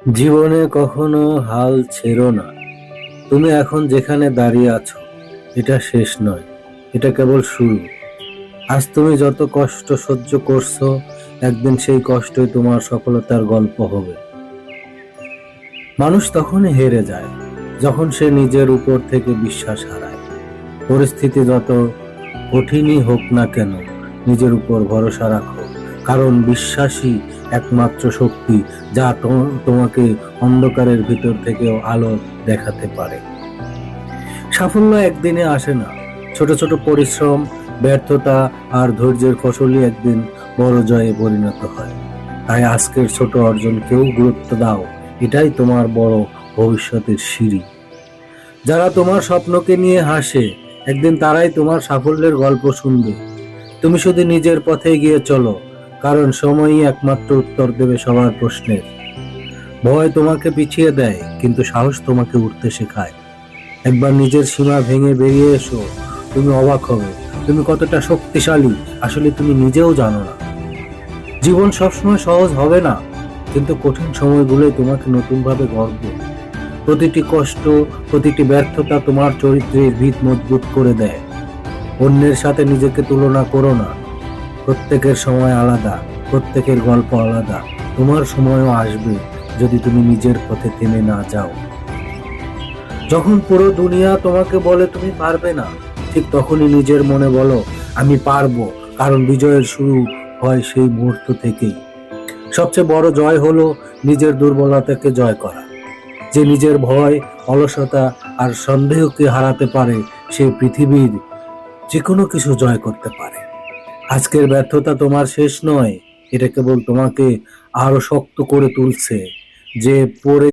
জীবনে কখনো হাল ছেড়ো না। তুমি এখন যেখানে দাঁড়িয়ে আছো, এটা শেষ নয়, এটা কেবল শুরু। আজ তুমি যত কষ্ট সহ্য করছ, একদিন সেই কষ্টই তোমার সফলতার গল্প হবে। মানুষ তখনই হেরে যায়, যখন সে নিজের উপর থেকে বিশ্বাস হারায়। পরিস্থিতি যত কঠিনই হোক না কেন, নিজের উপর ভরসা রাখো। কারণ বিশ্বাসই একমাত্র শক্তি যা তোমাকে অন্ধকারের ভিতর থেকেও আলো দেখাতে পারে। সাফল্য একদিনে আসে না। ছোট ছোট পরিশ্রম, ব্যর্থতা আর ধৈর্যের ফসলই একদিন বড় জয়ে পরিণত হয়। তাই আজকের ছোট অর্জনকেও গুরুত্ব দাও। এটাই তোমার বড় ভবিষ্যতের সিঁড়ি। যারা তোমার স্বপ্নকে নিয়ে হাসে, একদিন তারাই তোমার সাফল্যের গল্প শুনবে। তুমি শুধু নিজের পথে গিয়ে চলো। কারণ সময়ই একমাত্র উত্তর দেবে সবার প্রশ্নের। ভয় তোমাকে পিছিয়ে দেয়, কিন্তু সাহস তোমাকে উঠতে শেখায়। একবার নিজের সীমা ভেঙে বেরিয়ে এসো। তুমি অবাক হবে। তুমি কতটা শক্তিশালী, আসলে তুমি নিজেও জানো না। জীবন সবসময় সহজ হবে না, কিন্তু কঠিন সময়গুলোই তোমাকে নতুনভাবে গর্ব প্রতিটি কষ্ট, প্রতিটি ব্যর্থতা তোমার চরিত্রের ভিত মজবুত করে দেয়। অন্যের সাথে নিজেকে তুলনা করো না। প্রত্যেকের সময় আলাদা, প্রত্যেকের গল্প আলাদা। তোমার সময়ও আসবে যদি তুমি নিজের পথে থেমে না যাও। যখন পুরো দুনিয়া তোমাকে বলে তুমি পারবে না, ঠিক তখনই নিজের মনে বলো, আমি পারব, কারণ বিজয়ের শুরু হয় সেই মুহূর্ত থেকেই। সবচেয়ে বড় জয় হলো নিজের দুর্বলতাকে জয় করা। যে নিজের ভয়, অলসতা আর সন্দেহকে হারাতে পারে, সে পৃথিবীর যে কোনো কিছু জয় করতে পারে। আজকের ব্যর্থতা তোমার শেষ নয় এটা কেবল তোমাকে আরও শক্ত করে তুলছে। যে পরে